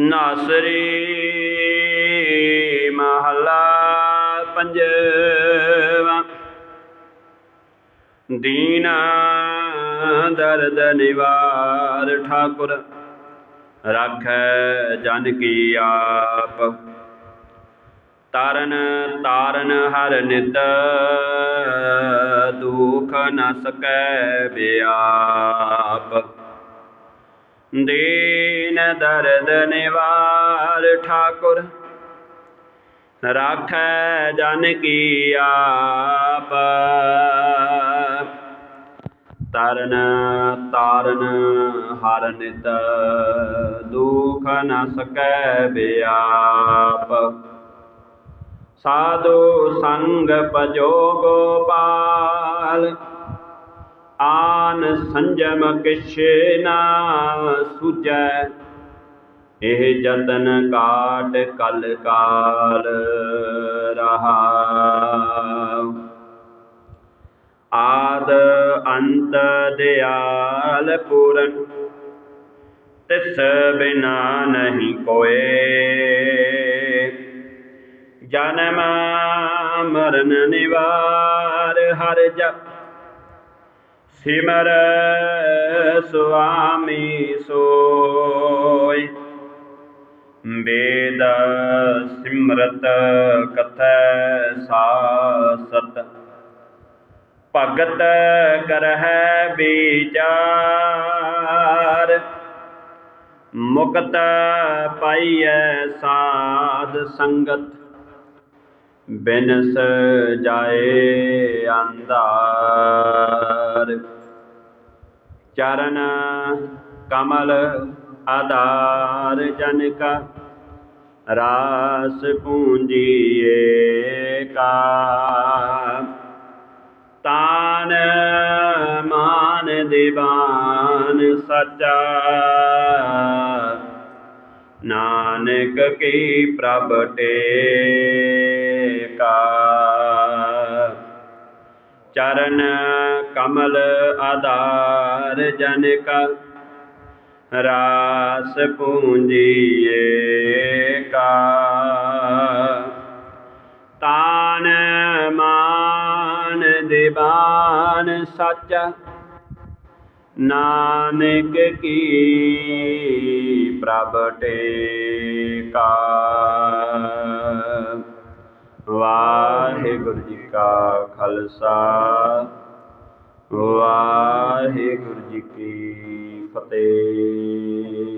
ਨਾਸਰੀ ਮਹਲਾ ਪੰਜਵਾ। ਦੀਨ ਦਰਦ ਨਿਵਾਰ ਠਾਕੁਰ, ਰਾਖੈ ਜਨ ਕੀ ਆਪ। ਤਾਰਨ ਤਾਰਨ ਹਰ ਨਿਤ, ਦੁਖ ਨ ਸਕੈ ਬਿਆਪ। ਦੀਨ ਦਰਦ ਨਿਵਾਰ ਠਾਕੁਰ। ਰਾਖੈ ਜਨ ਕੀ ਆਪ। ਤਰਨ ਤਾਰਨ ਹਰ ਨਿਤ ਦੁਖ ਨ ਸਕੈ ਬਿਆਪ। ਸਾਧੂ ਸੰਗ ਭਜੋ ਗੋਪਾਲ। ਆਨ ਸੰਜਮ ਕਿਛ ਨਾ ਸੁਜੈ ਇਹ ਜਤਨ ਕਾਟ ਕਲ ਕਾਲ ਰਹਾ ਆਦ ਅੰਤ ਦਿਆਲ ਪੂਰਨ, ਤਿਸ ਬਿਨਾ ਨਹੀਂ ਕੋਏ। ਜਨਮ ਮਰਨ ਨਿਵਾਰ ਹਰ ਜਪ ਸਿਮਰ ਸੁਆਮੀ ਸੋਇ ਵੇਦ ਸਿਮਰਤ ਕਥੈ ਸਾਸਤ। ਭਗਤ ਕਰਹਿ ਵਿਚਾਰ। ਮੁਕਤ ਪਾਈਐ ਸਾਧ ਸੰਗਤ। ਬਿਨਸ ਜਾਏ ਅੰਧਾਰ। ਚਰਨ ਕਮਲ ਆਧਾਰ ਜਨ ਕਾ। ਰਾਸ ਪੂੰਜੀ ਕਾ। ਤਾਨ ਮਾਨ ਦੀਵਾਨ ਸਚਾ। ਨਾਨਕ ਕੀ ਪ੍ਰਭ ਟੇਕਾ। ਚਰਨ ਕਮਲ ਆਧਾਰ ਜਨ ਕਾ ਰਾਸ ਪੂੰਜੀਏ ਕਾ। ਤਾਨ ਮਾਨ ਦੀਵਾਨ ਸੱਚ ਨਾਨਕ ਕੀ ਪ੍ਰਭ ਟੇਕਾ। ਵਾਹਿਗੁਰੂ ਜੀ ਕਾ ਖਾਲਸਾ। ਵਾਹਿਗੁਰੂ ਜੀ ਕੀ ਫਤਿਹ।